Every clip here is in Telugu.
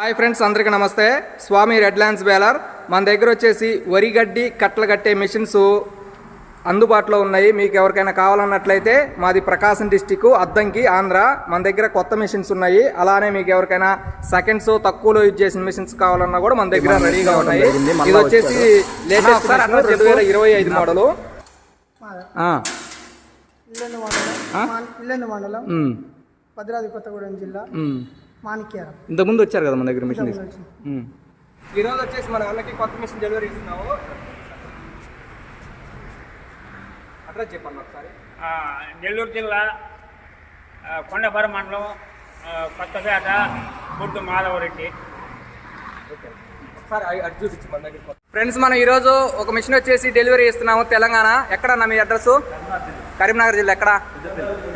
హాయ్ ఫ్రెండ్స్ అందరికీ నమస్తే. Swamy red lands baler. మన దగ్గర వచ్చేసి వరి గడ్డి కట్టలు కట్టే మిషన్స్ అందుబాటులో ఉన్నాయి. మీకు ఎవరికైనా కావాలన్నట్లయితే మాది ప్రకాశం డిస్టిక్ అద్దంకి ఆంధ్ర. మన దగ్గర కొత్త మిషన్స్ ఉన్నాయి. అలానే మీకు ఎవరికైనా సెకండ్స్ తక్కువలో యూజ్ చేసిన మిషన్స్ కావాలన్నా కూడా మన దగ్గర రెడీగా ఉన్నాయి. ఇది వచ్చేసి లేటెస్ట్ రెండు వేల ఇరవై ఐదు మోడలు. మండలం. భద్రాద్రి కొత్తగూడెం జిల్లా. మాణిక్యారం. ఇంతకుముందు వచ్చారు కదా మన దగ్గర మిషన్ ఈ రోజు వచ్చేసి మన వాళ్ళకి కొత్త మిషన్ డెలివరీ ఇస్తున్నాము అడ్రస్ చెప్పండి ఒకసారి. ఆ, నెల్లూరు జిల్లా కొండపర మండలం కొత్తపేట బుడ్డు మాధవరెడ్డి. ఫ్రెండ్స్ మనం ఈ రోజు ఒక మిషన్ వచ్చేసి డెలివరీ ఇస్తున్నాము తెలంగాణ. ఎక్కడ మీ అడ్రస్ కరీంనగర్ జిల్లా ఎక్కడ?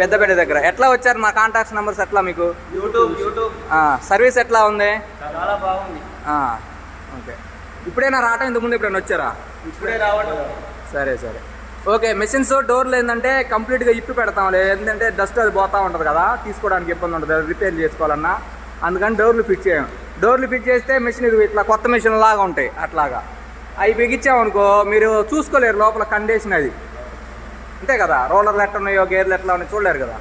పెద్దపేట దగ్గర. ఎట్లా వచ్చారు మా కాంటాక్ట్స్ నెంబర్స్ ఎట్లా మీకు? YouTube YouTube. సర్వీస్ ఎట్లా ఉంది? ఓకే. ఇప్పుడైనా రావటం ఇంతకు ముందు ఎప్పుడైనా వచ్చారా? ఇప్పుడే రావడం సరే సరే. ఓకే మెషిన్స్ డోర్లు ఏంటంటే కంప్లీట్గా ఇప్పి పెడతాం ఏంటంటే డస్ట్ అది పోతా ఉంటుంది కదా తీసుకోవడానికి ఇబ్బంది ఉంటుంది రిపేర్ చేసుకోవాలన్నా. అందుకని డోర్లు ఫిట్ చేయం. డోర్లు ఫిట్ చేస్తే మెషిన్ ఇట్లా కొత్త మెషిన్ లాగా ఉంటాయి అట్లాగా. అవి బిగించామనుకో మీరు చూసుకోలేరు లోపల కండిషన్ అది. అంతే కదా? రోలర్లు ఎట్లా ఉన్నాయో గేర్లు ఎట్లా ఉన్నాయో చూడలేరు కదా?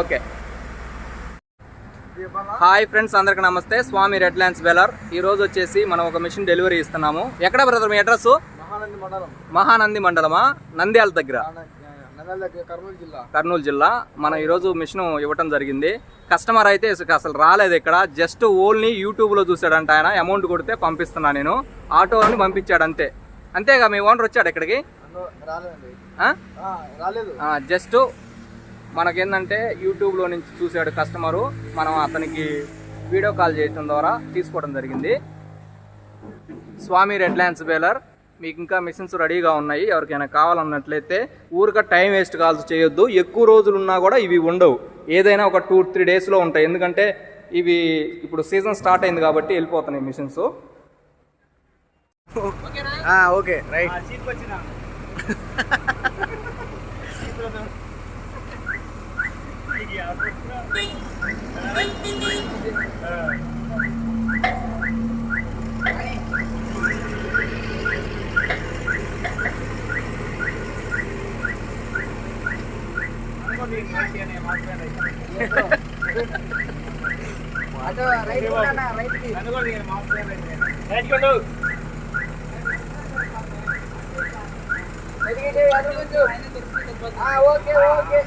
ఓకే. హాయ్ ఫ్రెండ్స్ అందరికి నమస్తే. స్వామి రెడ్ ల్యాండ్స్ బెలర్ ఈ రోజు వచ్చేసి మనం ఒక మిషన్ డెలివరీ ఇస్తున్నాము. ఎక్కడ బ్రదర్ మీ అడ్రస్ మహానంది మండలం. మహానంది మండలమా? నంద్యాల దగ్గర. కర్నూలు జిల్లా. కర్నూలు జిల్లా. మనం ఈరోజు మిషన్ ఇవ్వటం జరిగింది. కస్టమర్ అయితే అసలు రాలేదు ఇక్కడ. జస్ట్ ఓన్లీ యూట్యూబ్లో చూసాడంట ఆయన. అమౌంట్ కొడితే పంపిస్తున్నా నేను. ఆటోని పంపించాడు అంతే. అంతేగా మీ ఓనర్ వచ్చాడు ఇక్కడికి? రాలేదండి ఆ? రాలేదు. ఆ, జస్ట్ మనకేంటంటే యూట్యూబ్లో నుంచి చూసాడు కస్టమరు. మనం అతనికి వీడియో కాల్ చేయడం ద్వారా తీసుకోవడం జరిగింది. స్వామి రెడ్ ల్యాండ్స్ బేలర్ మీకు ఇంకా మిషన్స్ రెడీగా ఉన్నాయి. ఎవరికైనా కావాలన్నట్లయితే ఊరిక టైం వేస్ట్ కాల్స్ చేయొద్దు. ఎక్కువ రోజులు ఉన్నా కూడా ఇవి ఉండవు. ఏదైనా ఒక టూ త్రీ డేస్లో ఉంటాయి. ఎందుకంటే ఇవి ఇప్పుడు సీజన్ స్టార్ట్ అయింది కాబట్టి వెళ్ళిపోతున్నాయి మిషన్స్. ఓకే. రైట్. సీట్కి వచ్చిన రైట్ కొట్టు ఓకే ఓకే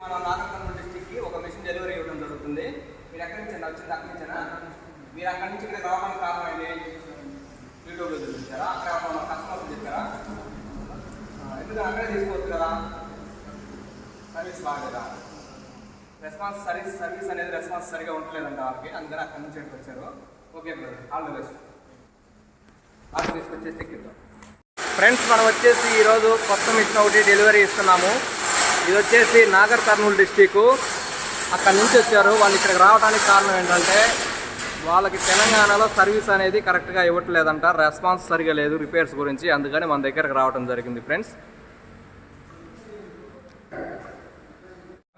మన నాగర్కర్నూలు డిస్టిక్కి ఒక మెషిన్ డెలివరీ ఇవ్వడం జరుగుతుంది మీరు ఎక్కడి నుంచి అండి? వచ్చింది అక్కడి నుంచేనా మీరు అక్కడి నుంచి ఇక్కడ రావడానికి కారణం ఏంటి యూట్యూబ్లో చూపించారా అక్కడ మన కస్టమర్స్ చెప్పారా ఆ, ఎందుకంటే అక్కడే తీసుకోవచ్చు కదా సర్వీస్ బాగా రెస్పాన్స్ సర్వీస్ సర్వీస్ అనేది రెస్పాన్స్ సరిగా ఉండలేదంట వాళ్ళకి అందుకని అక్కడి నుంచి ఇక్కడికి వచ్చారు. Okay brother all the best all తీసుకొచ్చేసి ఎక్కిద్దాం ఫ్రెండ్స్ మనం వచ్చేసి ఈరోజు కొత్త మిషన్ ఒకటి డెలివరీ ఇస్తున్నాము. ఇది వచ్చేసి నాగర్ కర్నూలు డిస్టిక్ అక్కడి నుంచి వచ్చారు. వాళ్ళు ఇక్కడికి రావడానికి కారణం ఏంటంటే వాళ్ళకి తెలంగాణలో సర్వీస్ అనేది కరెక్ట్గా ఇవ్వట్లేదంట. రెస్పాన్స్ సరిగా లేదు రిపేర్స్ గురించి. అందుకని మన దగ్గరకు రావడం జరిగింది ఫ్రెండ్స్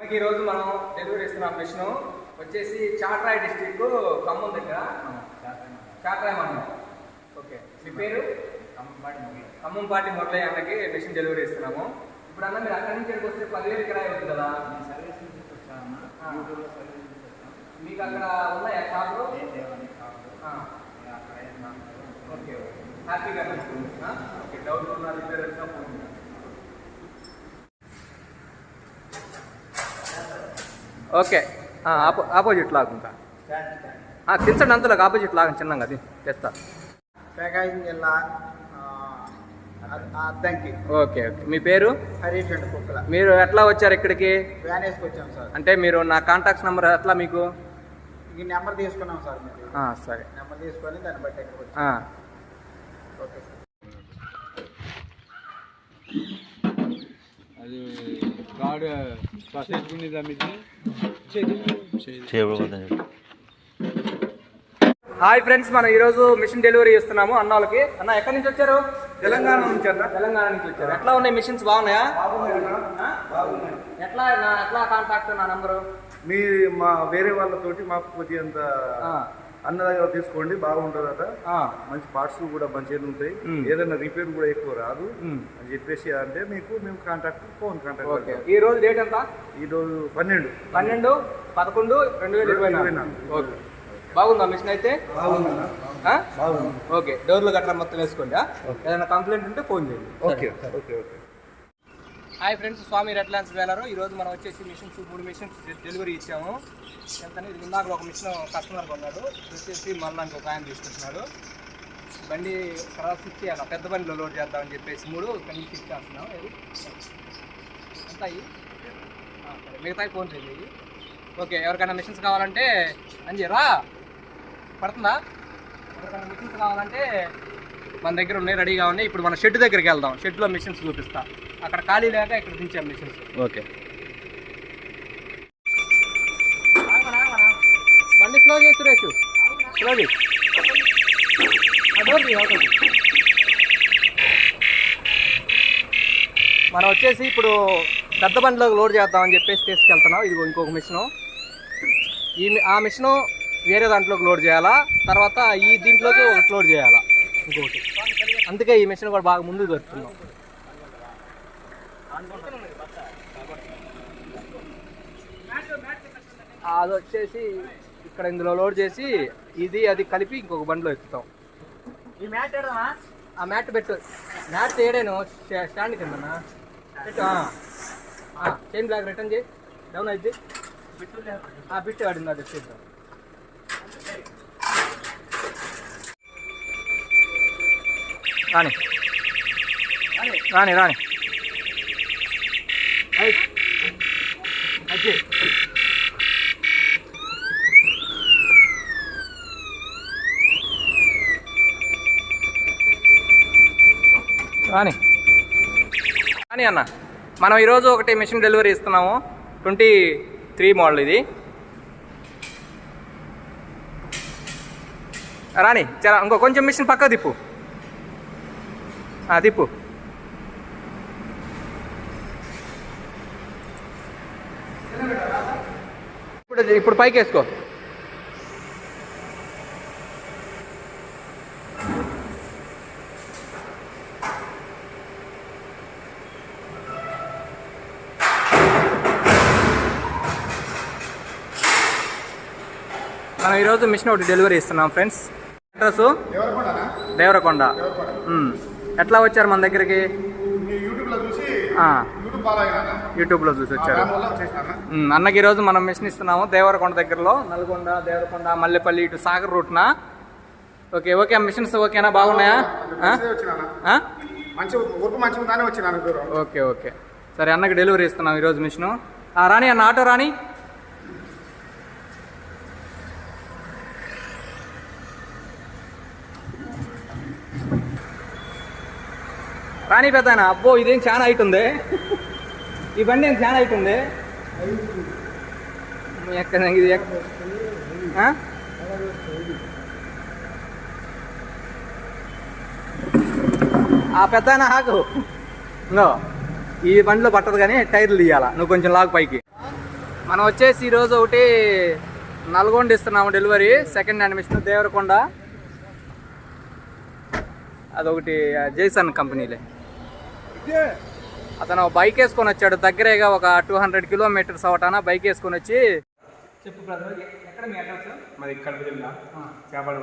మనకి ఈరోజు మనం డెలివరీ ఇస్తున్నాం మిషన్ వచ్చేసి చాట్రాయ్ డిస్టిక్ ఖమ్మం దగ్గర. చాట్రాయ్ మండలం. ఓకే మీ పేరు? ఖమ్మంపాటి మురళయ్య అన్నకి మిషన్ డెలివరీ ఇస్తున్నాము ఇప్పుడు అన్న మీరు అక్కడి నుంచి వస్తే పదివేలు కిరాయి అవుతుంది కదా. మీకు అక్కడ ఉన్నాయా షాపులు. ఓకే ఓకే హ్యాపీగా? ఓకే డౌట్ ఉన్నా రిపేర్ వచ్చినా ఫోన్ చేయండి. ఓకే. ఆపోజిట్ లాగుంటా. దించండి అంతలోకి ఆపోజిట్ లాగా చిన్నగా అది తెస్తా. ప్రకాశం జిల్లా అద్దంకి. Okay okay. మీ పేరు? హరీష్ అండ్ కుక్కల. మీరు ఎట్లా వచ్చారు ఇక్కడికి? వ్యాన్ వేసుకొచ్చాం సార్. అంటే మీరు నా కాంటాక్ట్స్ నెంబర్ ఎట్లా మీకు? ఈ నెంబర్ తీసుకున్నాం సార్ మీరు. ఆ, సరే. నెంబర్ తీసుకొని దాన్ని బట్టి ఎక్కడికి వచ్చాం. ఆ, ఓకే సార్. అది హాయ్ ఫ్రెండ్స్ మనం ఈరోజు మిషన్ డెలివరీ ఇస్తున్నాము అన్న వాళ్ళకి అన్న ఎక్కడి నుంచి వచ్చారు? తెలంగాణ నుంచి అన్న. తెలంగాణ నుంచి వచ్చారు. ఎట్లా ఉన్నాయి మిషన్స్? బాగున్నాయా? ఎట్లా ఎట్లా కాంటాక్ట్ నా నంబరు మీ మా వేరే వాళ్ళతోటి మాకు కొద్దిగంత అన్న దగ్గర తీసుకోండి బాగుంటుందట. మంచి పార్ట్స్ కూడా మంచిగా ఉంటాయి. ఏదైనా రిపేర్ కూడా ఎక్కువ రాదు. అని చెప్పేసి అంటే మీకు మేము కాంటాక్ట్ ఫోన్ ఓకే. కాంటాక్ట్ ఈ రోజు డేట్ ఎంత? ఈ రోజు పన్నెండు. పన్నెండు పదకొండు రెండు వేల ఇరవై నాలుగు. ఓకే. బాగుందా మిషన్ అయితే? ఓకే. డోర్లు గట్రా మొత్తం వేసుకోండి? ఏదైనా కంప్లైంట్ ఉంటే ఫోన్ చేయండి. Okay. Okay okay. Hi friends Swamy red lands baler. ఈరోజు మనం వచ్చేసి మిషన్స్ మూడు మిషన్స్ డెలివరీ ఇచ్చాము. ఎంత ఇది ఇందాక ఒక మిషన్ కస్టమర్ కొన్నాడు. వచ్చేసి మళ్ళీ ఇంకొక ఆయన తీసుకుంటున్నాడు. బండి తర్వాత స్విచ్ చేయాలి? పెద్ద బండిలో లోడ్ చేద్దామని చెప్పేసి మూడు బండి నుంచి చేస్తున్నాం. ఇది ఎంత అయ్యి మిగతా ఫోన్ చేయి ఓకే ఎవరికైనా మిషన్స్ కావాలంటే అంజీ రా. పడుతుందా? ఎవరికైనా మిషన్స్ కావాలంటే మన దగ్గర ఉన్నాయి రెడీగా ఉన్నాయి. ఇప్పుడు మన షెడ్ దగ్గరికి వెళ్దాం. షెడ్లో మిషన్స్ చూపిస్తా. అక్కడ ఖాళీ లేక ఇక్కడ దించాం మిషన్స్. ఓకే. బండి స్లో చేసి సురేష్. స్లో చేసి. మనం వచ్చేసి ఇప్పుడు పెద్ద బండిలోకి లోడ్ చేద్దామని చెప్పేసి తీసుకెళ్తున్నాం ఇది ఇంకొక మిషను. ఈ ఆ మిషను వేరే దాంట్లోకి లోడ్ చేయాలా? తర్వాత ఈ దీంట్లోకి ఒకటి లోడ్ చేయాలా? ఇంకొకటి. అందుకే ఈ మిషన్ కూడా బాగా ముందు దొరుకుతున్నాం అది వచ్చేసి ఇక్కడ ఇందులో లోడ్ చేసి ఇది అది కలిపి ఇంకొక బండిలో ఎత్తుతాం ఈ మ్యాట్ ఎడదామా ఆ మ్యాట్ పెట్టు. మ్యాట్ తేడాను స్టాండ్ కిందనా పెట్టు చైన్ బ్లాక్ రిటర్న్ చేయి. డౌన్ అయితే ఆ బిట్ ఆడింది అది వచ్చేద్దాం. రాని. రాని రాని. రాని రాని అన్న మనం ఈరోజు ఒకటి మిషన్ డెలివరీ ఇస్తున్నాము. ట్వంటీ త్రీ మోడల్ ఇది. రాని చాలా ఇంకో కొంచెం మిషన్ పక్క తిప్పు. తిప్పు. ఇప్పుడు ఇప్పుడు పైకి వేసుకో మనం ఈరోజు మిషన్ ఒకటి డెలివరీ ఇస్తున్నాం ఫ్రెండ్స్ అడ్రస్ దేవరకొండ. ఎట్లా వచ్చారు మన దగ్గరికి? యూట్యూబ్లో చూసి వచ్చారు. అన్నకి ఈరోజు మనం మిషన్ ఇస్తున్నాము దేవరకొండ దగ్గరలో నల్గొండ దేవరకొండ మల్లెపల్లి ఇటు సాగర్ రూట్న ఓకే ఓకే మిషన్స్ ఓకేనా? బాగున్నాయా? Okay okay. సరే అన్నకి డెలివరీ ఇస్తున్నాం ఈరోజు మిషను. ఆ, రాని అన్న ఆటో రాని రాని పెద్ద అబ్బో ఇదేం చాలా హైట్ ఉంది. ఈ బండి ఏం చాలా హైట్ ఎక్కడ ఇది? ఆ? పెద్ద ఆకు ఇంకో ఈ బండిలో పట్టదు కానీ టైర్లు తీయాలా? నువ్వు కొంచెం లాగు పైకి. మనం వచ్చేసి ఈరోజు ఒకటి నల్గొండ ఇస్తున్నాము delivery second hand machine Devarakonda. అదొకటి జైసన్ కంపెనీలే. అతను బైక్ వేసుకొని వచ్చాడు. దగ్గరేగా ఒక టూ హండ్రెడ్ కిలోమీటర్స్ అవటాన బైక్ వేసుకొని వచ్చి చెప్పు బ్రదర్ ఎక్కడ మీ అడ్రస్? మరి కడప జిల్లా. చేపల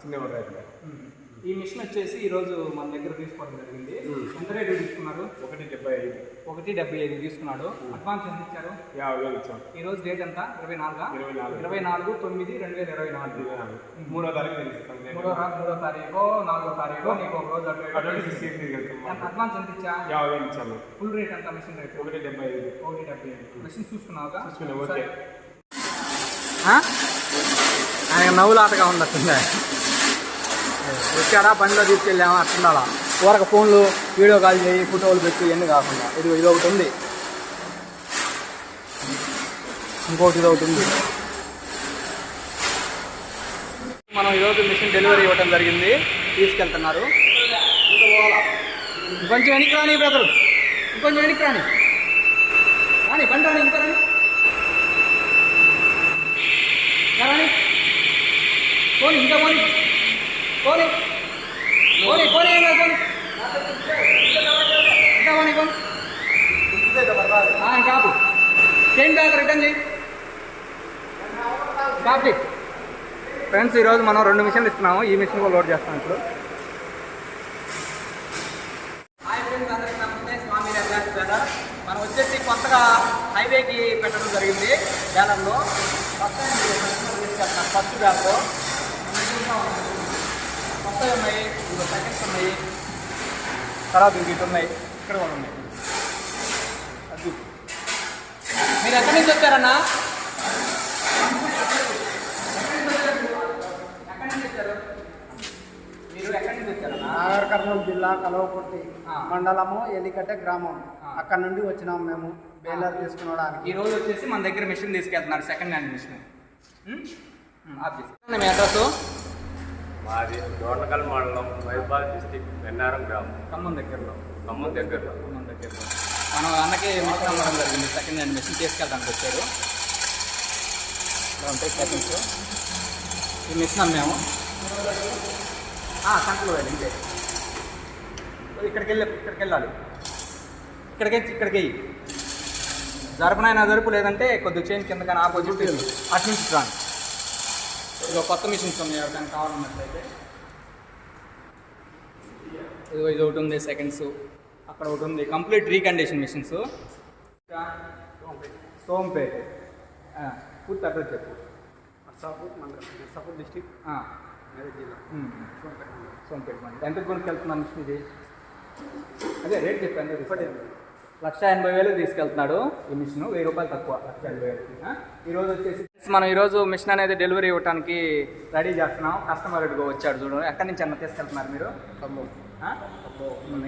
చిన్న ఊరు ఈ మిషన్ వచ్చేసి ఈరోజు మన దగ్గర తీసుకోవడం జరిగింది. ఎంత రేటు తీసుకున్నారు? ఒకటి డెబ్బై ఐదు. ఒకటి డెబ్బై ఐదు తీసుకున్నాడు. అడ్వాన్స్ ఎంత ఇచ్చారు? యాభై వేలు ఇచ్చాం ఈ రోజు డేట్ ఎంత? ఇరవై నాలుగా? ఇరవై నాలుగు. ఇరవై నాలుగు తొమ్మిది రెండు వేల ఇరవై నాలుగు. ఇరవై నాలుగు. మూడో తారీఖు మూడో తారీఖు నాలుగో తారీఖు నీకు ఒక రోజు అడ్వాన్స్ ఎంత? ఇచ్చా? యాభై వేలు ఇచ్చాము ఫుల్ రేట్ ఎంత మిషన్ రేట్? ఒకటి డెబ్బై ఐదు. ఒకటి డెబ్బై ఐదు. మిషన్ చూసుకున్నావుగా? చూసుకున్నాం ఓకే? ఆయన నవ్వులాటగా ఉండట్టుందా వచ్చాడా? పనిలో తీసుకెళ్ళామా? అట్టుండాలా ఊరక ఫోన్లు వీడియో కాల్ చేయి ఫోటోలు పెట్టి ఇవన్నీ కాకుండా. ఇది ఇది ఒకటి ఉంది. ఇంకోటి ఇది ఒకటి ఉంది. మనం ఈరోజు మిషన్ డెలివరీ ఇవ్వడం జరిగింది. తీసుకెళ్తున్నారు. కొంచెం వెనక్కి రాని బ్రదరు. ఇంకొంచెం వెనక్కి రాని. రాని పని రాని ఇంకా రాని. రాని. పోనీ ఇంకా పోనీ. పోనీ. పోనీ పోనీ ఏం కాదు, ఇంకా పోనీ పోనీ. చేయండి బ్యాగ్ రిటర్న్ చేయి. కాపీ ఫ్రెండ్స్ ఈరోజు మనం రెండు మిషన్లు ఇస్తున్నాము. ఈ మిషన్ కూడా లోడ్ చేస్తాం ఇప్పుడు. హాయ్ ఫ్రెండ్స్ అందరికీ నమస్తే. స్వామి మనం వచ్చేసి కొత్తగా హైవేకి పెట్టడం జరిగింది బ్యానర్లో. ఫస్ట్ టైం తీసుకెళ్తున్నాం ఫస్ట్ బ్యానర్లో. కొత్తవి ఉన్నాయి ఇంకో సెకండ్స్ ఉన్నాయి. తర్వాత ఇంక ఇటు ఉన్నాయి. ఇక్కడ కూడా ఉన్నాయి. అది మీరు ఎక్కడి నుంచి వచ్చారన్నా? ఎక్కడి నుంచి వచ్చారు? మీరు ఎక్కడి నుంచి వచ్చారన్నా? నాగర్ కర్నూలు జిల్లా కలవకుర్తి. మండలము ఎలికట్ట గ్రామం. అక్కడ నుండి వచ్చినాం మేము. బేలర్ తీసుకునడానికి. ఈ రోజు వచ్చేసి మన దగ్గర మిషన్ తీసుకెళ్తున్నారు సెకండ్ హ్యాండ్ మిషన్ మీ అడ్రస్? మాది దోర్నకల్ మండలం వైబాల్ డిస్టిక్ వెన్నారం గ్రామం. ఖమ్మం దగ్గరలో. ఖమ్మం దగ్గరలో. ఖమ్మం దగ్గరలో. మనం అన్నకి మిషన్ అమ్మడం జరిగింది. సెకండ్ హ్యాండ్ మిషన్ తీసుకెళ్ళడానికి వచ్చారు. ఉంటాయి సెకండ్స్ ఈ మిషన్ అమ్మాము. సంకలు వెళ్ళి ఇంతే. ఇక్కడికి వెళ్ళి ఇక్కడికి వెళ్ళాలి ఇక్కడికి. ఇక్కడికి వెయ్యి జరపనైనా జరుపు లేదంటే కొద్దిగా చైన్ కింద కానీ ఆపోజిట్ అటు నుంచి రాను. ఇదిగో కొత్త మిషన్స్ ఉన్నాయి ఎవరికైనా కావాలన్నట్లయితే. ఇదిగో ఇది ఒకటి ఉంది సెకండ్స్ అక్కడ ఒకటి ఉంది కంప్లీట్ రీకండిషన్ మిషన్స్ సోంపేట్. పూర్తి అడ్రస్ చెప్పు. నర్సాపూర్ మండలం నర్సాపూర్ డిస్టిక్ మెదక్ జిల్లా. సోంపేట్ మంది ఎంత కొనుక్కెళ్తున్నా మిషన్ ఇది? అదే రేట్ చెప్పు ఎంత తీసుకెళ్ళి లక్ష ఎనభై వేలు తీసుకెళ్తున్నాడు. ఈ మిషన్ వెయ్యి రూపాయలు తక్కువ లక్ష ఎనభై వేలు. ఈరోజు వచ్చేసి మనం ఈరోజు మిషన్ అనేది డెలివరీ ఇవ్వడానికి రెడీ చేస్తున్నాం. కస్టమర్ ఇదిగో వచ్చాడు చూడు. ఎక్కడి నుంచి అన్న తీసుకెళ్తున్నారు మీరు?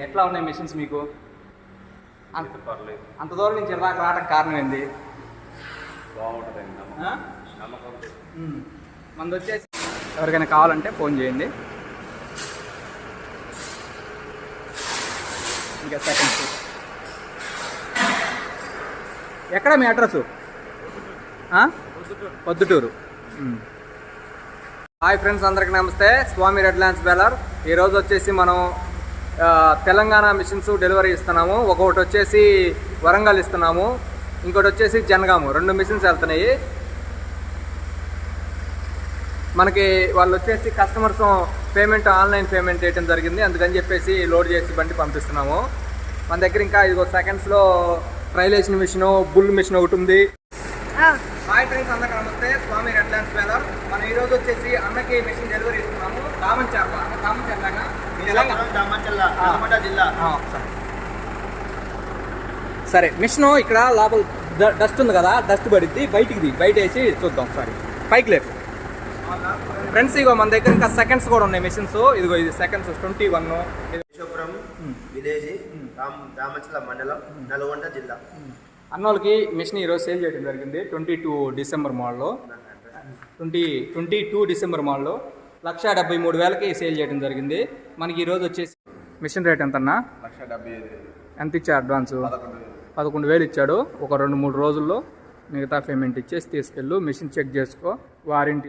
ఎట్లా ఉన్నాయి మిషన్స్ మీకు? అంత పర్లేదు. అంత దూరం నుంచి ఇలా రావడానికి కారణం ఏంది. మనది వచ్చేసి ఎవరికైనా కావాలంటే ఫోన్ చేయండి. ఇంకా సెకండ్స్. ఎక్కడ మీ అడ్రస్? పొద్దుటూరు. హాయ్ ఫ్రెండ్స్ అందరికి నమస్తే. Swamy red lands baler. ఈరోజు వచ్చేసి మనం తెలంగాణ మిషన్స్ డెలివరీ ఇస్తున్నాము. ఒకటి వచ్చేసి వరంగల్ ఇస్తున్నాము. ఇంకోటి వచ్చేసి జనగాము. రెండు మిషన్స్ వెళ్తున్నాయి. మనకి వాళ్ళు వచ్చేసి కస్టమర్స్ పేమెంట్ ఆన్లైన్ పేమెంట్ చేయడం జరిగింది. అందుకని చెప్పేసి లోడ్ చేసి బండి పంపిస్తున్నాము. మన దగ్గర ఇంకా ఇదిగో సెకండ్స్లో ట్రైలేషన్ మిషన్ బుల్ మిషన్ ఒకటి ఉంది. హాయ్ ఫ్రెండ్స్ అందరికీ నమస్తే. స్వామి రెడ్ ల్యాండ్స్ వేలర్ మనం ఈ రోజు వచ్చేసి అన్నకి మిషన్ డెలివరీ ఇస్తున్నాము. రామంచార్ల రామంచార్లాగా జిల్లా సరే. మిషన్ ఇక్కడ లోపల డస్ట్ ఉంది కదా డస్ట్ పడిద్ది. బయటికి ది బయట వేసి చూద్దాం సారీ. పైకి లేపు. ఫ్రెండ్స్ ఇగో మన దగ్గర ఇంకా సెకండ్స్ కూడా ఉన్నాయి మిషన్స్. ఇదిగో ఇది సెకండ్స్ ట్వంటీ వన్. విలేజ్ రామ్ రామచల మండలం నల్గొండ జిల్లా. అన్నోళ్ళకి మిషన్ ఈరోజు సేల్ చేయడం జరిగింది ట్వంటీ టూ డిసెంబర్ మాల్లో. ట్వంటీ ట్వంటీ టూ డిసెంబర్ మాల్లో లక్ష డెబ్బై మూడు వేలకి సేల్ చేయడం జరిగింది. మనకి ఈరోజు వచ్చేసి మిషన్ రేట్ ఎంత అన్నా ఎంత ఇచ్చారు అడ్వాన్స్? పదకొండు వేలు. పదకొండు వేలు ఇచ్చాడు. ఒక రెండు మూడు రోజుల్లో మిగతా పేమెంట్ ఇచ్చేసి తీసుకెళ్ళు మిషన్ చెక్ చేసుకో వారంటీ